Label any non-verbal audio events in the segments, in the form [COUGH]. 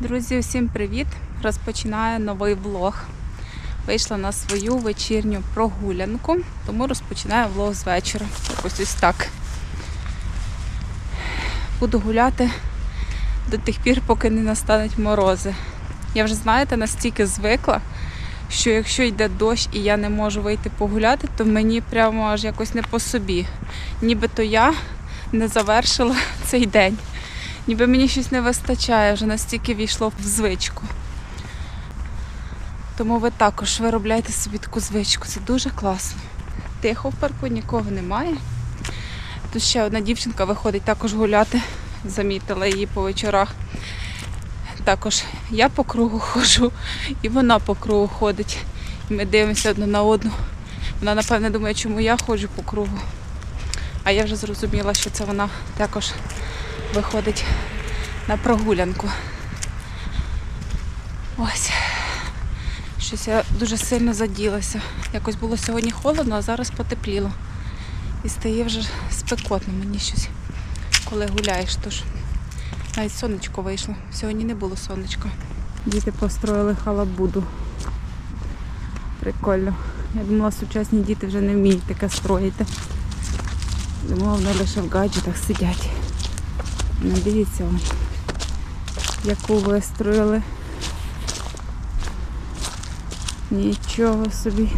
Друзі, усім привіт! Розпочинаю новий влог. Вийшла на свою вечірню прогулянку, тому розпочинаю влог з вечора. Якось ось так. Буду гуляти до тих пір, поки не настануть морози. Я вже, знаєте, настільки звикла, що якщо йде дощ і я не можу вийти погуляти, то мені прямо аж якось не по собі. Нібито я не завершила [LAUGHS] цей день. Ніби мені щось не вистачає, вже настільки війшло в звичку. Тому ви також виробляйте собі таку звичку. Це дуже класно. Тихо в парку, нікого немає. Тут ще одна дівчинка виходить також гуляти. Замітила її по вечорах. Також я по кругу ходжу, і вона по кругу ходить. І ми дивимося одна на одну. Вона, напевне, думає, чому я ходжу по кругу. А я вже зрозуміла, що це вона також виходить на прогулянку. Ось. Щось я дуже сильно заділася. Якось було сьогодні холодно, а зараз потепліло. І стає вже спекотно мені щось, коли гуляєш. Тож навіть сонечко вийшло. Сьогодні не було сонечка. Діти построїли халабуду. Прикольно. Я думала, сучасні діти вже не вміють таке строїти. Думала, вони лише в гаджетах сидять. Ну, дивіться, яку вистроїли. Нічого собі.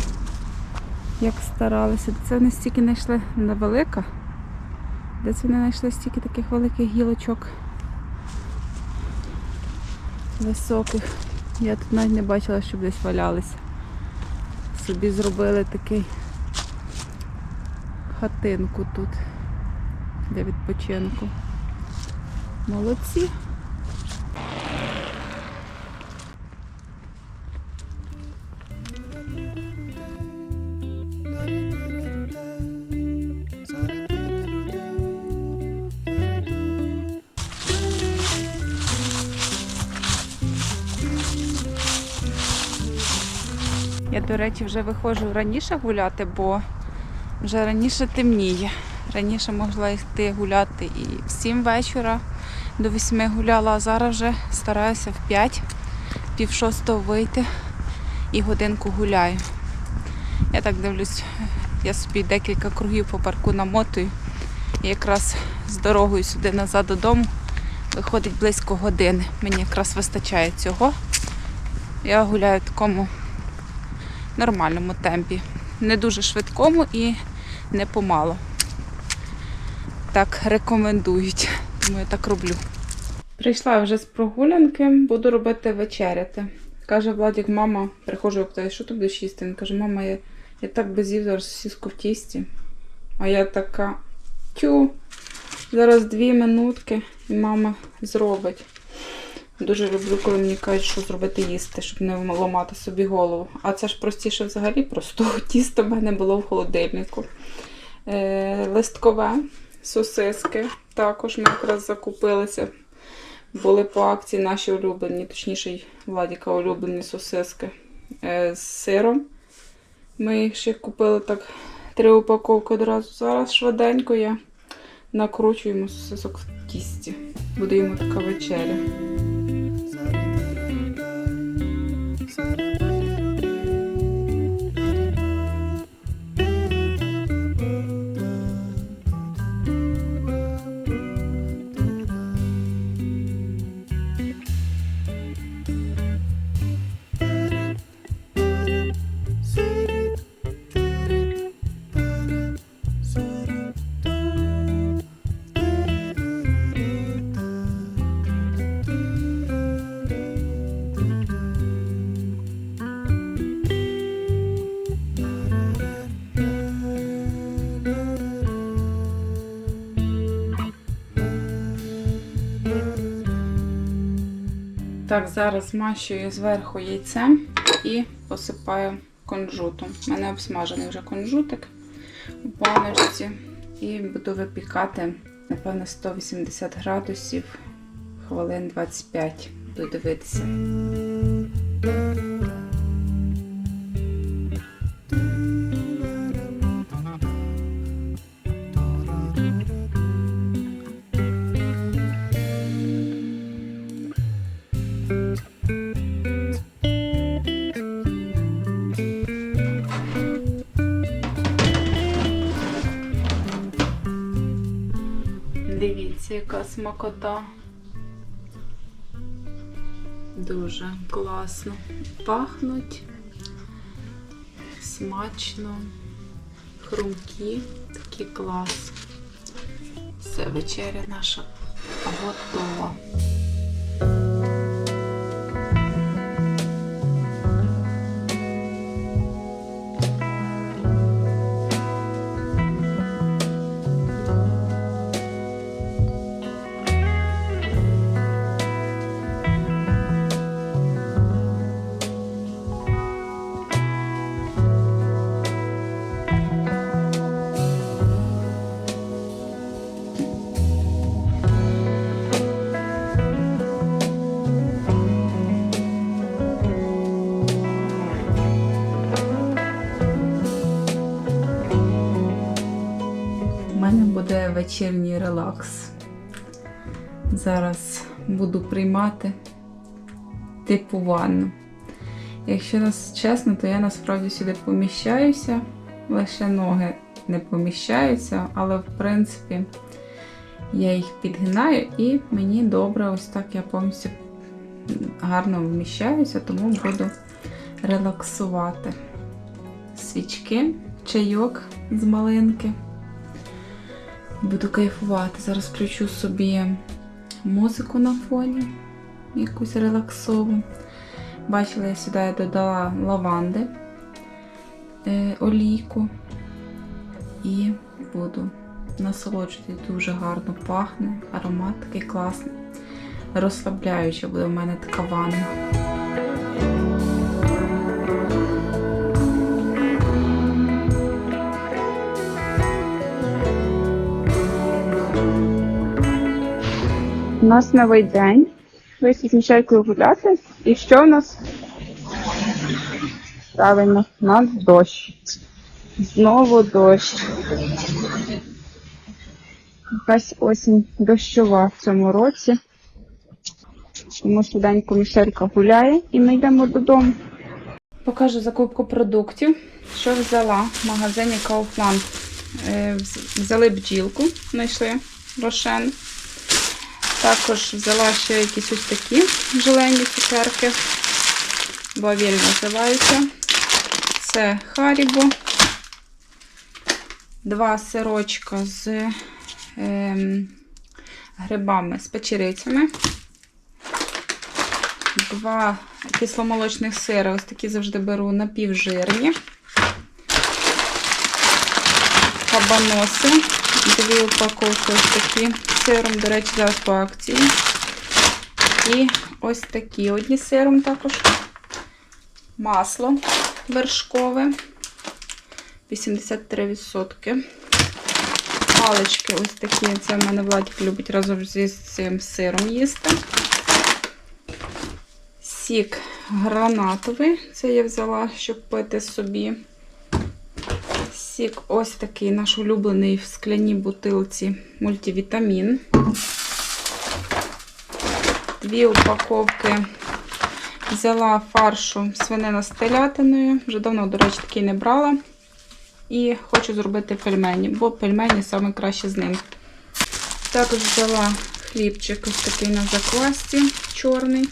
Як старалися. Це вони стільки знайшли вона велика. Це вони знайшли стільки таких великих гілочок? Високих. Я тут навіть не бачила, щоб десь валялися. Собі зробили такий хатинку тут для відпочинку. Молодці. Я, до речі, вже виходжу раніше гуляти, бо вже раніше темніє. Раніше могла йти гуляти і в 7 вечора до 8 гуляла, а зараз вже стараюся в 5, пів шостого вийти і годинку гуляю. Я так дивлюсь, я собі декілька кругів по парку намотую. І якраз з дорогою сюди назад додому виходить близько години. Мені якраз вистачає цього. Я гуляю в такому нормальному темпі. Не дуже швидкому і не помало. Так рекомендують, тому я так роблю. Прийшла вже з прогулянки, буду робити вечеряти. Каже Владик, мама, приходжу, питаю, що ти будеш їсти? Він каже, мама, я, я так би з'їв зараз сосиску в тісті. А я така тю, зараз дві минутки і мама зробить. Дуже люблю, коли мені кажуть, що зробити їсти, щоб не ламати собі голову. А це ж простіше взагалі простого [LAUGHS] тіста в мене було в холодильнику. Е, листкове, сосиски. Також ми якраз закупилися. Були по акції наші улюблені, точніше, Владіка улюблені сосиски е, з сиром. Ми ще купили так три упаковки одразу. Зараз швиденько я накручуємо сосисок в тісті. Буде йому така вечеря. Так, зараз змащую зверху яйцем і посипаю кунжутом. У мене обсмажений вже кунжутик у баночці. І буду випікати, напевно, 180 градусів хвилин 25. Буду дивитися. Дивіться, яка смакота. Дуже класно. Пахнуть смачно, хрумкі, такий клас. Все, вечеря наша готова. Вечірній релакс. Зараз буду приймати типу ванну. Якщо нас чесно, то я насправді сюди поміщаюся, лише ноги не поміщаються, але в принципі я їх підгинаю і мені добре, ось так я повністю гарно вміщаюся, тому буду релаксувати. Свічки, чайок з малинки. Буду кайфувати. Зараз включу собі музику на фоні, якусь релаксову. Бачила, я сюди додала лаванди, е, олійку і буду насолоджуватися. Дуже гарно пахне, аромат такий класний. Розслабляюча буде в мене така ванна. У нас новий день. Вийшли з Мішелькою гуляти. І що у нас? Правильно, у нас дощ. Знову дощ. Якась осінь дощова в цьому році. Тому швиденько Мішелька гуляє і ми йдемо додому. Покажу закупку продуктів, що взяла в магазині Kaufland. Е, Взяли бджілку, знайшли рошен. Також взяла ще якісь ось такі желені цукерки. Бавіль називаються. Це Харібо. Два сирочка з ем, грибами з печерицями. Два кисломолочних сира, ось такі завжди беру напівжирні. Кабаноси. Дві упаковки ось такі сиром, до речі, зараз по акції. І ось такі одні сиром також. Масло вершкове. 83%. Палички ось такі. Це в мене Владик любить разом зі цим сиром їсти. Сік гранатовий. Це я взяла, щоб пити собі. Сік ось такий наш улюблений в скляній бутилці мультивітамін. Дві упаковки взяла фаршу свинина з телятиною. Вже давно, до речі, такий не брала. І хочу зробити пельмені, бо пельмені саме краще з ним. Також взяла хлібчик ось такий на заквасці чорний.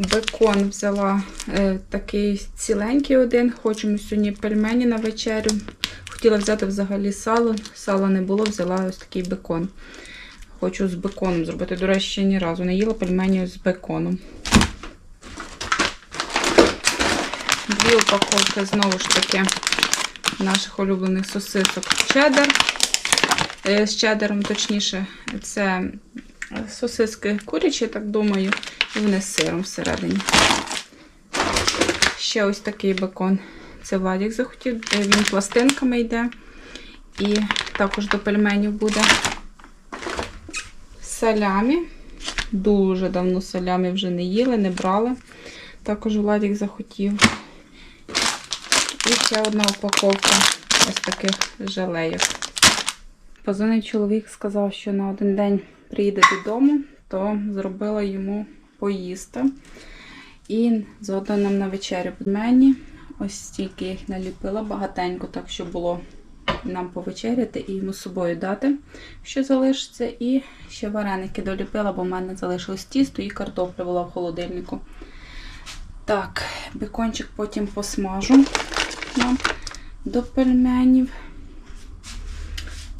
Бекон взяла е, такий ціленький один. Хочемо сьогодні пельмені на вечерю. Хотіла взяти взагалі сало. Сала не було, взяла ось такий бекон. Хочу з беконом зробити. До речі, ще ні разу не їла пельмені з беконом. Дві упаковки знову ж таки наших улюблених сосисок чеддер. Е, З чеддером, точніше, це сосиски курячі, так думаю, і вони з сиром всередині. Ще ось такий бекон. Це Владик захотів. Е, Він пластинками йде. І також до пельменів буде салямі. Дуже давно салямі вже не їли, не брали. Також Владик захотів. І ще одна упаковка ось таких желейок. Позвонив чоловік, сказав, що на один день приїде додому, то зробила йому поїсти. І заодно нам на вечерю мені. Ось стільки їх наліпила багатенько, так щоб було нам повечеряти і йому з собою дати, що залишиться. І ще вареники доліпила, бо в мене залишилось тісто і картопля була в холодильнику. Так, бекончик потім посмажу нам до пельменів.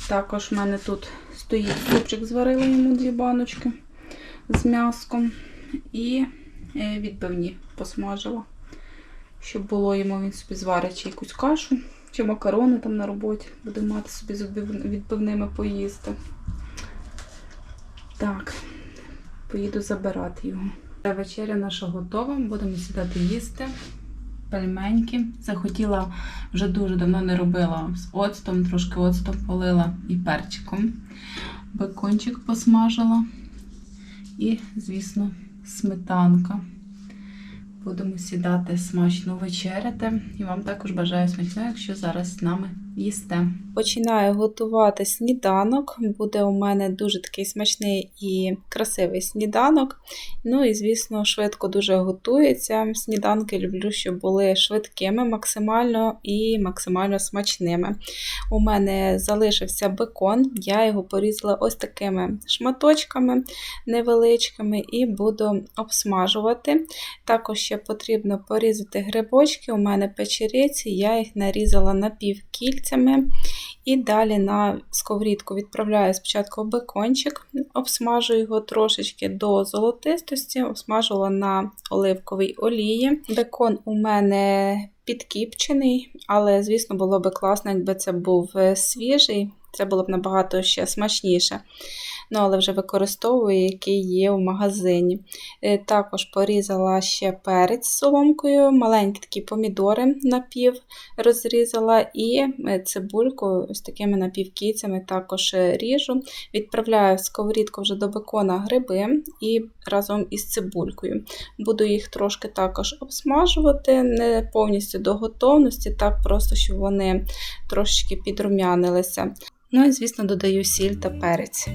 Також в мене тут стоїть супчик, зварила йому дві баночки з м'яском. І е, відбивні посмажила. Щоб було йому, він собі зварить чи якусь кашу, чи макарони там на роботі. Буде мати собі з відбив- відбивними поїсти. Так, поїду забирати його. Вечеря наша готова. Будемо сідати їсти. Пельменьки. Захотіла вже дуже давно не робила з оцтом, трошки оцтом полила і перчиком. Бекончик посмажила. І, звісно, сметанка. Будемо сідати смачно вечеряти. І вам також бажаю смачного, якщо зараз з нами їсте. Починаю готувати сніданок. Буде у мене дуже такий смачний і красивий сніданок. Ну і, звісно, швидко дуже готується. Сніданки люблю, щоб були швидкими максимально і максимально смачними. У мене залишився бекон, я його порізала ось такими шматочками невеличкими і буду обсмажувати. Також ще потрібно порізати грибочки. У мене печериці, я їх нарізала напівкільцями. І далі на сковорідку відправляю спочатку бекончик, обсмажую його трошечки до золотистості, обсмажую на оливковій олії. Бекон у мене підкіпчений, але, звісно, було б класно, якби це був е, свіжий. Це було б набагато ще смачніше. Ну, але вже використовую, який є в магазині. Е, Також порізала ще перець з соломкою, маленькі такі помідори напів розрізала, і е, цибульку ось такими напівкійцями також е, ріжу. Відправляю в сковорідку вже до бекона гриби і разом із цибулькою. Буду їх трошки також обсмажувати, не повністю до готовності, так просто, щоб вони трошечки підрумянилися. Ну і, звісно, додаю сіль та перець.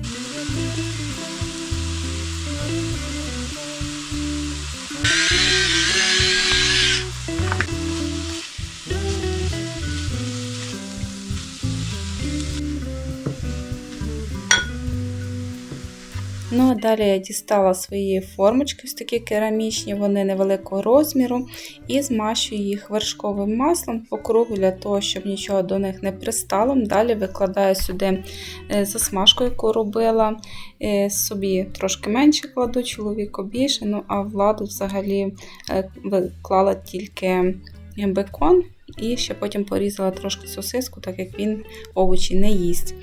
Ну, а далі я дістала свої формочки, ось такі керамічні, вони невеликого розміру, і змащую їх вершковим маслом по кругу для того, щоб нічого до них не пристало. Далі викладаю сюди е, засмажку, яку робила. Е, Собі трошки менше кладу, чоловіку більше. Ну, а владу взагалі е, виклала тільки бекон. І ще потім порізала трошки сосиску, так як він овочі не їсть.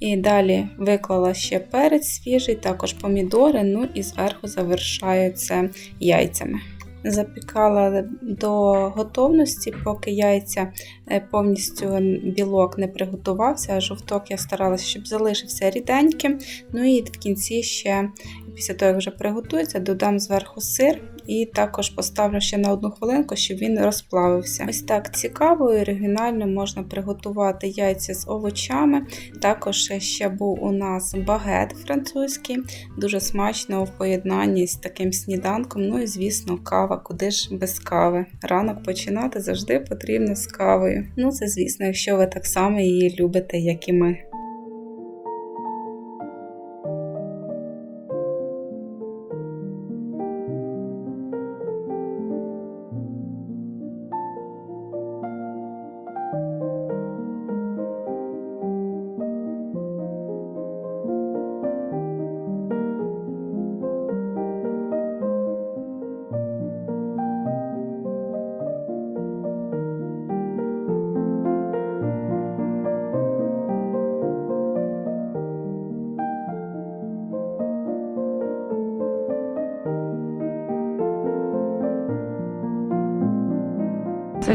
І далі виклала ще перець свіжий, також помідори, ну і зверху завершаю це яйцями. Запікала до готовності, поки яйця е, повністю білок не приготувався, а жовток я старалася, щоб залишився ріденьким. Ну і в кінці ще, після того, як вже приготується, додам зверху сир і також поставлю ще на одну хвилинку, щоб він розплавився. Ось так цікаво і оригінально можна приготувати яйця з овочами. Також ще був у нас багет французький, дуже смачно в поєднанні з таким сніданком. Ну і, звісно, кава, куди ж без кави. Ранок починати завжди потрібно з кавою. Ну, це, звісно, якщо ви так само її любите, як і ми.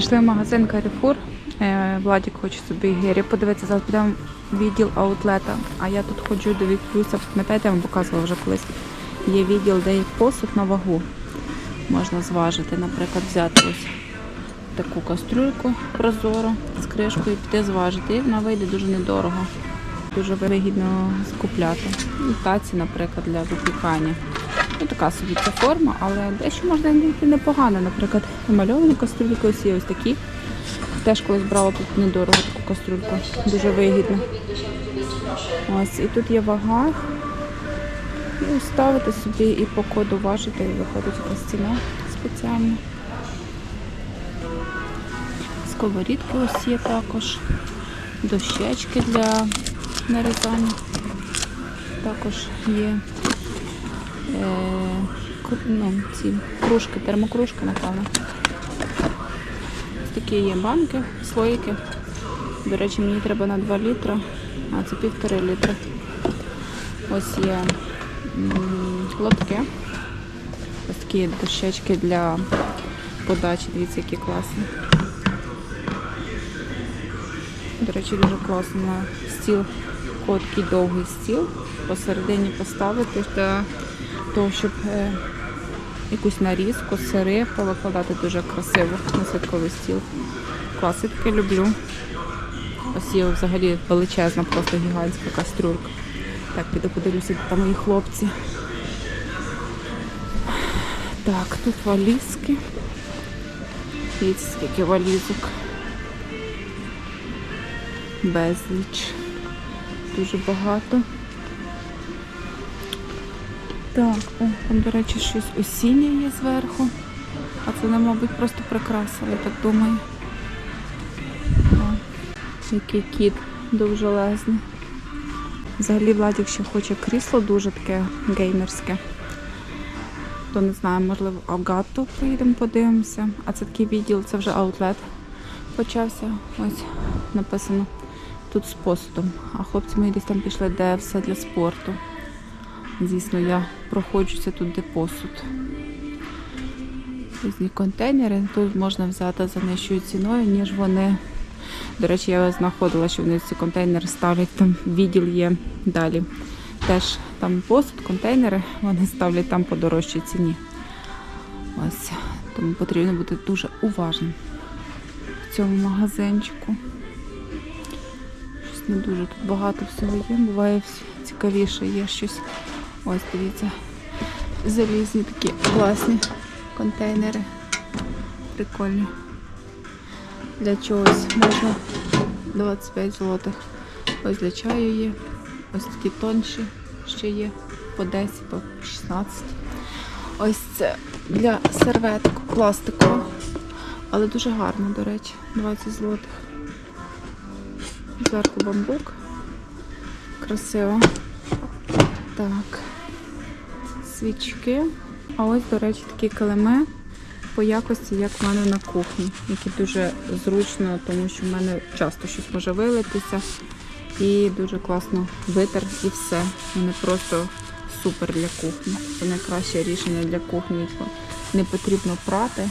Зайшли в магазин Carrefour. Е, Владік хоче собі гірі подивитися. Зараз підемо в відділ аутлета. А я тут ходжу, дивлюся, пам'ятаєте, я вам показувала вже колись. Є відділ, де є посуд на вагу. Можна зважити, наприклад, взяти ось таку кастрюльку прозору з кришкою, піти зважити. І вона вийде дуже недорого. Дуже вигідно скупляти. Ну, Таці, наприклад, для випікання. Ну, така собі ця форма, але дещо можна знайти непогано. Наприклад, намальовані кастрюльки ось є ось такі. Теж колись брала тут недорого таку кастрюльку. Дуже вигідно. Ось, і тут є вага. І ставити собі і по коду важити, і виходить якась ціна спеціальна. Сковорідки ось є також. Дощечки для нарізання. Також є ну, ці кружки, термокружки, напевно. Такі є банки, слоїки. До речі, мені треба на 2 літри, а це півтори літра. Ось є лотки. Ось такі дощечки для подачі. Дивіться, які класні. До речі, дуже класно стіл. Такий довгий стіл. Посередині поставити для того, щоб е, якусь нарізку, сири повикладати дуже красиво на святковий стіл. Клас, таке люблю. Ось є взагалі величезна, просто гігантська кастрюлька. Так, піду подивлюся, там мої хлопці. Так, тут валізки. Дивіться, скільки валізок. Безліч. Дуже багато. Так, о, там, до речі, щось осіннє є зверху. А це, не, мабуть, просто прикраса, я так думаю. О, який кіт довжелезний. Взагалі Владик ще хоче крісло дуже таке геймерське. То не знаю, можливо, Агато поїдемо, подивимося. А це такий відділ, це вже аутлет почався. Ось написано тут з посудом. А хлопці мої десь там пішли, де все для спорту. Звісно, я проходжуся тут, де посуд. Різні контейнери. Тут можна взяти за нижчою ціною, ніж вони. До речі, я знаходила, що вони ці контейнери ставлять, там відділ є далі. Теж там посуд, контейнери, вони ставлять там по дорожчій ціні. Ось. Тому потрібно бути дуже уважним в цьому магазинчику. Щось не дуже тут багато всього є. Буває цікавіше, є щось. Ось дивіться. Залізні такі класні контейнери. Прикольні. Для чогось можна 25 злотих. Ось для чаю є. Ось такі тонші ще є по 10, по 16. Ось це для серветок пластикова. Але дуже гарно, до речі, 20 злотих. Зверху бамбук. Красиво. Так. Свічки. А ось, до речі, такі килими по якості, як в мене на кухні, які дуже зручно, тому що в мене часто щось може вилитися. І дуже класно витер і все. Вони просто супер для кухні. Це найкраще рішення для кухні. Не потрібно прати.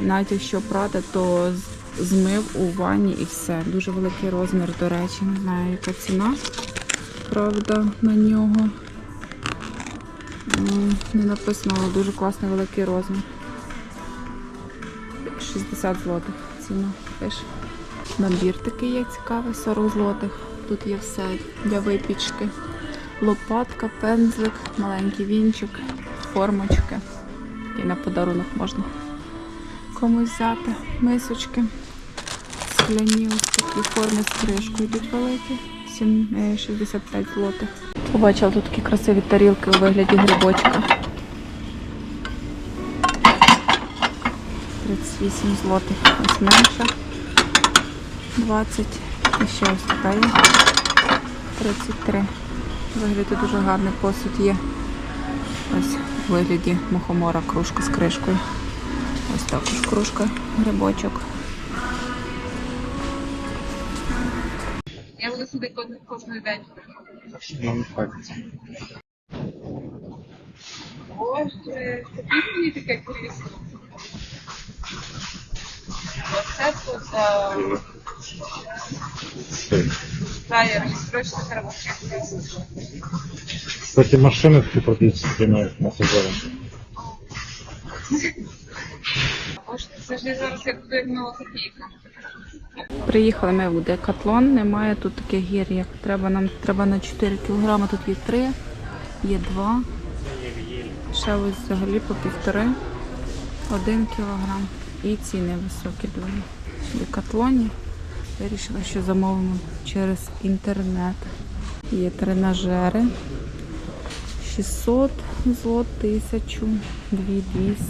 Навіть якщо прати, то змив у ванні і все. Дуже великий розмір, до речі. Не знаю, яка ціна. Правда, на нього. М, Не написано, але дуже класний великий розмір. 60 злотих ціна пише. Набір такий є цікавий, 40 злотих. Тут є все для випічки. Лопатка, пензлик, маленький вінчик, формочки. І на подарунок можна комусь взяти. Мисочки. Скляні ось такі форми з кришкою йдуть великі. Е, 65 злотих. Побачила тут такі красиві тарілки у вигляді грибочка. 38 злотих. Ось менша. 20. І ще ось така є. 33. Вигляді дуже гарний посуд є. Ось у вигляді мухомора кружка з кришкою. Ось також кружка, грибочок. Нам так. Боже, купіть мені таке крісло. Оце тут флаєр, срочно треба крісло. Кстати, машины таки продаются принимают на сезон. Боже, це ж я зараз як до одного копійка. Приїхали ми в Декатлон, немає тут таких гір, як треба. Нам треба на 4 кг, тут є 3, є 2. Ще ось взагалі по півтори, 1 кг. І ціни високі дуже. В Декатлоні вирішила, що замовимо через інтернет. Є тренажери. 600 злот, 1000, 2200.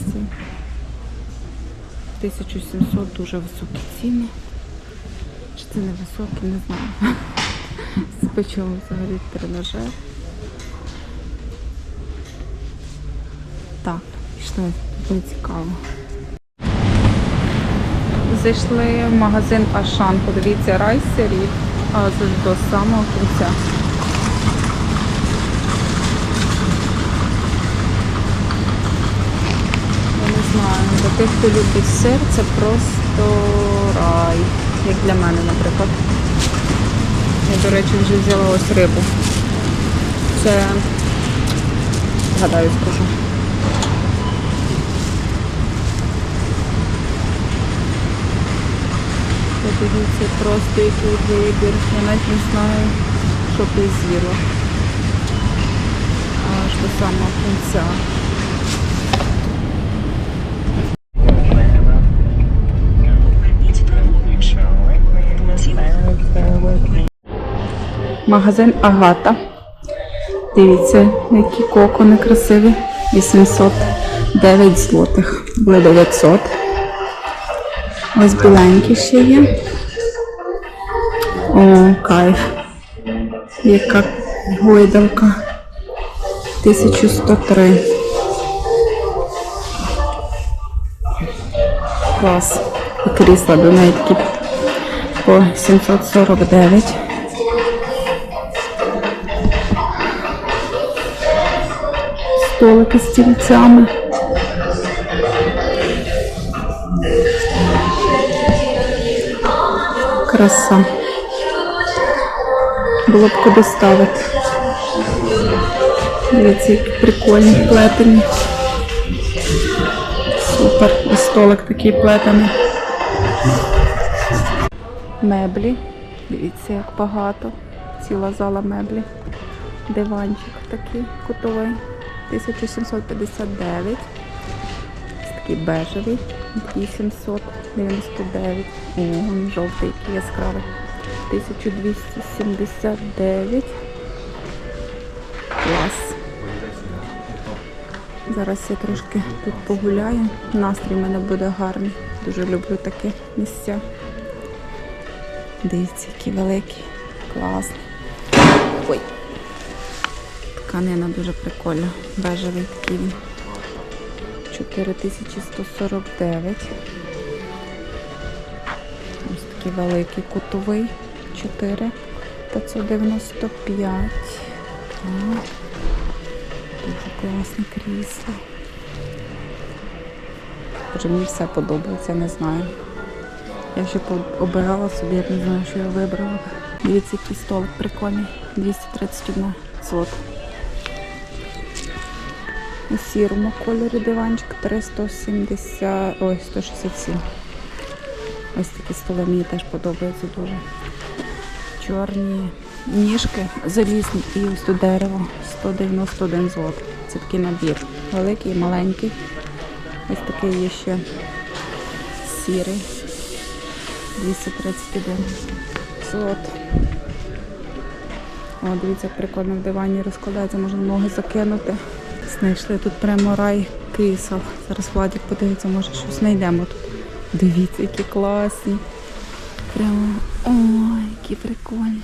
1700 дуже високі ціни. Це не високі, не знаю. Спочому взагалі тренажер. Так, пішли, не цікаво. Зайшли в магазин Ашан. Подивіться, а до самого кінця. Я не знаю, для тих, хто любить сир, це просто рай. Як для мене, наприклад. Я, до речі, вже взяла ось рибу. Це, гадаю, скажу. Подивіться, просто який вибір. Я навіть не знаю, що я з'їла. До самого кінця. Магазин Агата. Дивіться, які кокони красиві. 809 злотих. Були 900. Ось біленькі ще є. О, кайф. Яка гойдалка. 1103. Клас. Крісла до неї такі по 749. Столики з стільцями. Краса. Було б куди ставити. Дивіться, які прикольні плетені. Супер. І столик такий плетений. Меблі. Дивіться, як багато. Ціла зала меблі. Диванчик такий кутовий. 1759. Такий бежевий. 899. О, жовтий, який яскравий. 1279. Клас. Зараз я трошки тут погуляю. Настрій в мене буде гарний. Дуже люблю такі місця. Дивіться, які великі. Класний. Ой. Тканина дуже прикольна. Бежевий такий 4149. Ось такий великий кутовий. 4 595. Так. Дуже класне крісло. Боже, мені все подобається, не знаю. Я ще обирала собі, я не знаю, що я вибрала. Дивіться, який столик прикольний. 231 злот. У сірому кольорі диванчик 370, ой, 167. Ось такі столи мені теж подобаються дуже. Чорні ніжки залізні і ось тут дерево 191 злот. Це такий набір. Великий, маленький. Ось такий є ще сірий. 231 злот. О, дивіться, прикольно в дивані розкладається, можна ноги закинути. Знайшли тут прямо рай крісел. Зараз Владик подивиться, може щось знайдемо тут. Дивіться, які класні. Прямо ой, які прикольні.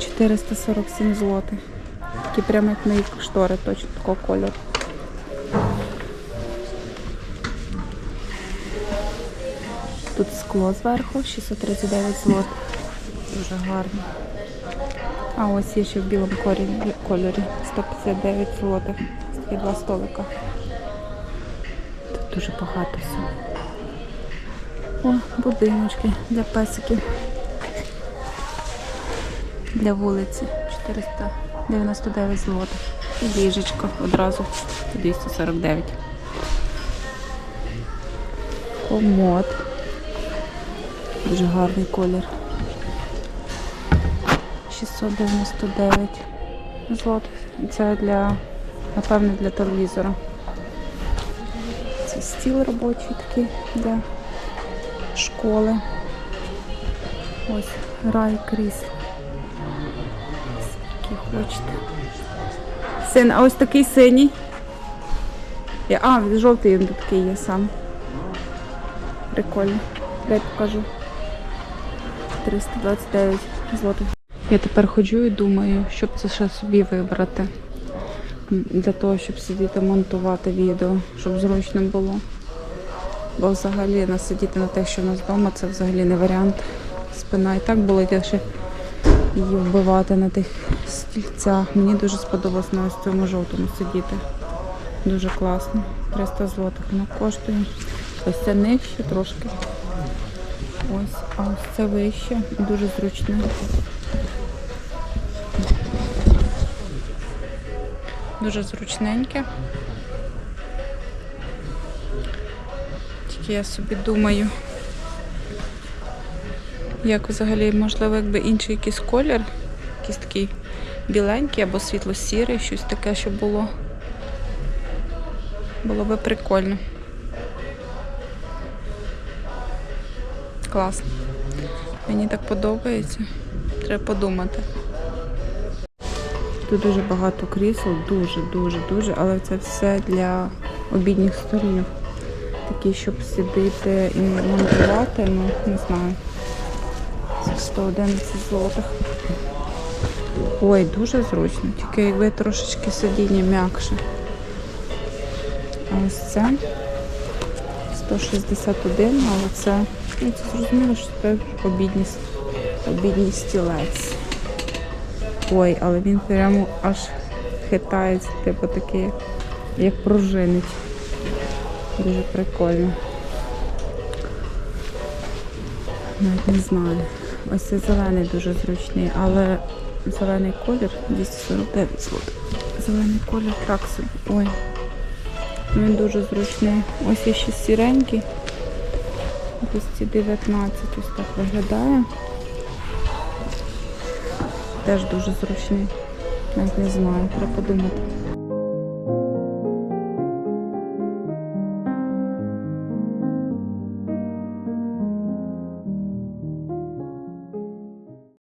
447 злотих. Такі прямо як мої штори, точно такого кольору. Тут скло зверху, 639 злот. Дуже гарно. А ось є ще в білому кольорі 159 злотих. Такі два столика. Тут дуже багато всього. О, будиночки для песиків. Для вулиці 499 злотих. І ліжечко одразу 249. Комод Дуже гарний колір. 699 злотих. Це для, напевне, для телевізора. Це стіл робочий такий для школи. Ось рай крісл. Скільки хочете. Син, а ось такий синій. А, жовтий він такий є сам. Прикольно. Дай покажу. 329 злотих. Я тепер ходжу і думаю, щоб це ще собі вибрати. Для того, щоб сидіти монтувати відео, щоб зручно було. Бо взагалі насидіти на те, що в нас вдома, це взагалі не варіант. Спина і так болить, а її вбивати на тих стільцях. Мені дуже сподобалось на ось цьому жовтому сидіти. Дуже класно. 300 злотих воно коштує. Ось це нижче трошки. Ось, а ось це вище дуже зручне. Дуже зручненьке. Тільки я собі думаю, як взагалі, можливо, якби інший якийсь колір, якийсь такий біленький або світло-сірий, щось таке, що було. Було би прикольно. Класно. Мені так подобається. Треба подумати. Тут дуже багато крісел, дуже, дуже, дуже, але це все для обідніх столів. Такі, щоб сидіти і монтувати, ну, не знаю. Це 111 злотих. Ой, дуже зручно, тільки якби трошечки сидіння м'якше. А ось це 161, але це, ну, це зрозуміло, що це обідній, обідній стілець. Ой, але він прямо аж хитається, типу такий, як пружинить. Дуже прикольно. Навіть не знаю. Ось цей зелений дуже зручний, але зелений колір 249 злотих. Зелений колір так. Ой. Він дуже зручний. Ось є ще сіренький. 219 ось так виглядає. Теж дуже зручний. Навіть не знаю, треба подумати.